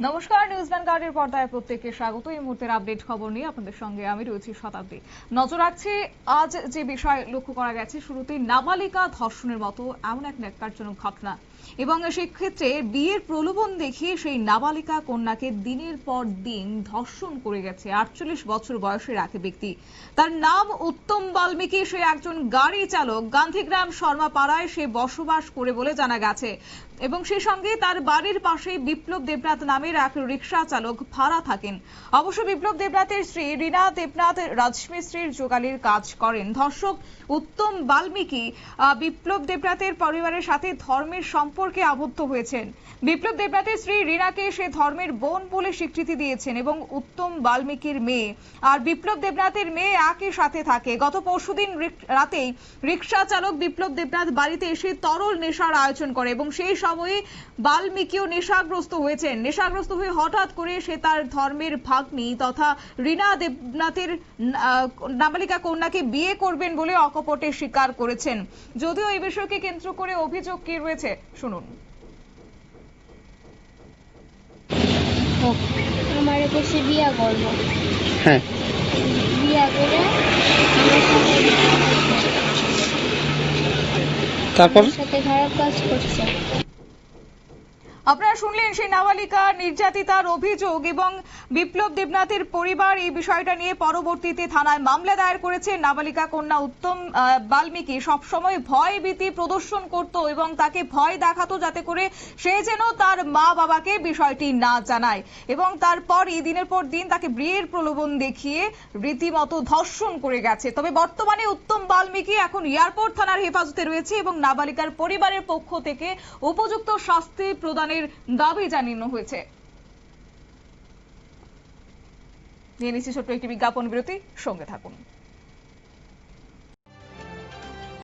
নমস্কার নিউজ ভ্যানগার্ডের পর্দায় প্রত্যেককে স্বাগত। এই মুহূর্তের আপডেট খবর নিয়ে আপনাদের সঙ্গে আমি রয়েছি শতাব্দী। নজর রাখছি, আজ যে বিষয় লক্ষ্য করা গেছে শুরুতেই নাবালিকা ধর্ষণের মতো এমন এক ন্যাক্কারজনক ঘটনা। এবং সেক্ষেত্রে বিয়ের প্রলোভন দেখিয়ে সেই নাবালিকা কন্যাকে দিনের পর দিন ধর্ষণ করে গেছে আটচল্লিশ বছর বয়সের এক ব্যক্তি। তার নাম উত্তম বাল্মীকি, সে একজন গাড়ি চালক। গান্ধীগ্রাম শর্মাপাড়ায় সে বসবাস করে বলে জানা গেছে। এবং সেই সঙ্গে তার বাড়ির পাশে বিপ্লব দেবনাথ নামের এক রিক্সা চালক ভাড়া থাকেন। অবশ্য বিপ্লব দেবনাথের স্ত্রী রীনা দেবনাথ, রাজমিস্ত্রির যোগালির কাজ করেন। ধর্ষক উত্তম বাল্মীকি বিপ্লব দেবনাথের পরিবারের সাথে ধর্মের সম্পর্কে আবদ্ধ হয়েছেন। বিপ্লব দেবনাথের স্ত্রী রীনাকে সে ধর্মের বোন বলে স্বীকৃতি দিয়েছেন এবং উত্তম বাল্মীকির মেয়ে। আর বিপ্লব দেবনাথের মেয়ে একই সাথে থাকে। গত পরশুদিন রাতেই রিক্সা চালক বিপ্লব দেবনাথ বাড়িতে এসে তরল নেশার আয়োজন করে এবং সেই সময়ে বাল্মীকিও নেশাগ্রস্ত হয়েছেন। নেশাগ্রস্ত হয়ে হঠাৎ করে সে তার ধর্মের ভাগ্নি তথা রীনা দেবনাথের নাবালিকা কন্যাকে বিয়ে করবেন বলে অকপটে স্বীকার করেছেন। যদিও এই বিষয়কে কেন্দ্র করে অভিযোগ কি রয়েছে? শুনুন। আমার বসে বিয়া করব হ্যাঁ। বিয়া করে তারপর? সাথে খারাপ কাজ করছে। আপনারা শুনলেন সেই নাবালিকা, নির্যাতিতার অভিযোগ এবং বিপ্লব দেবনাথের পরিবার এই বিষয়টা নিয়ে পরবর্তীতে থানায় মামলা দায়ের করেছে। নাবালিকা কন্যা উত্তম বাল্মীকি সবসময় ভয় ভীতি প্রদর্শন করত এবং তাকে ভয় দেখাতো যাতে করে সে যেন তার মা বাবাকে বিষয়টি না জানায় এবং তারপরই দিনের পর দিন তাকে বিয়ের প্রলোভন দেখিয়ে রীতিমতো ধর্ষণ করে গেছে। তবে বর্তমানে উত্তম বাল্মীকি এখন এয়ারপোর্ট থানার হেফাজতে রয়েছে এবং নাবালিকার পরিবারের পক্ষ থেকে উপযুক্ত শাস্তি প্রদানের দাবি জানানো হয়েছে। নিয়ে নিচ্ছি ছোট্ট একটি বিজ্ঞাপন বিরতি সঙ্গে থাকুন।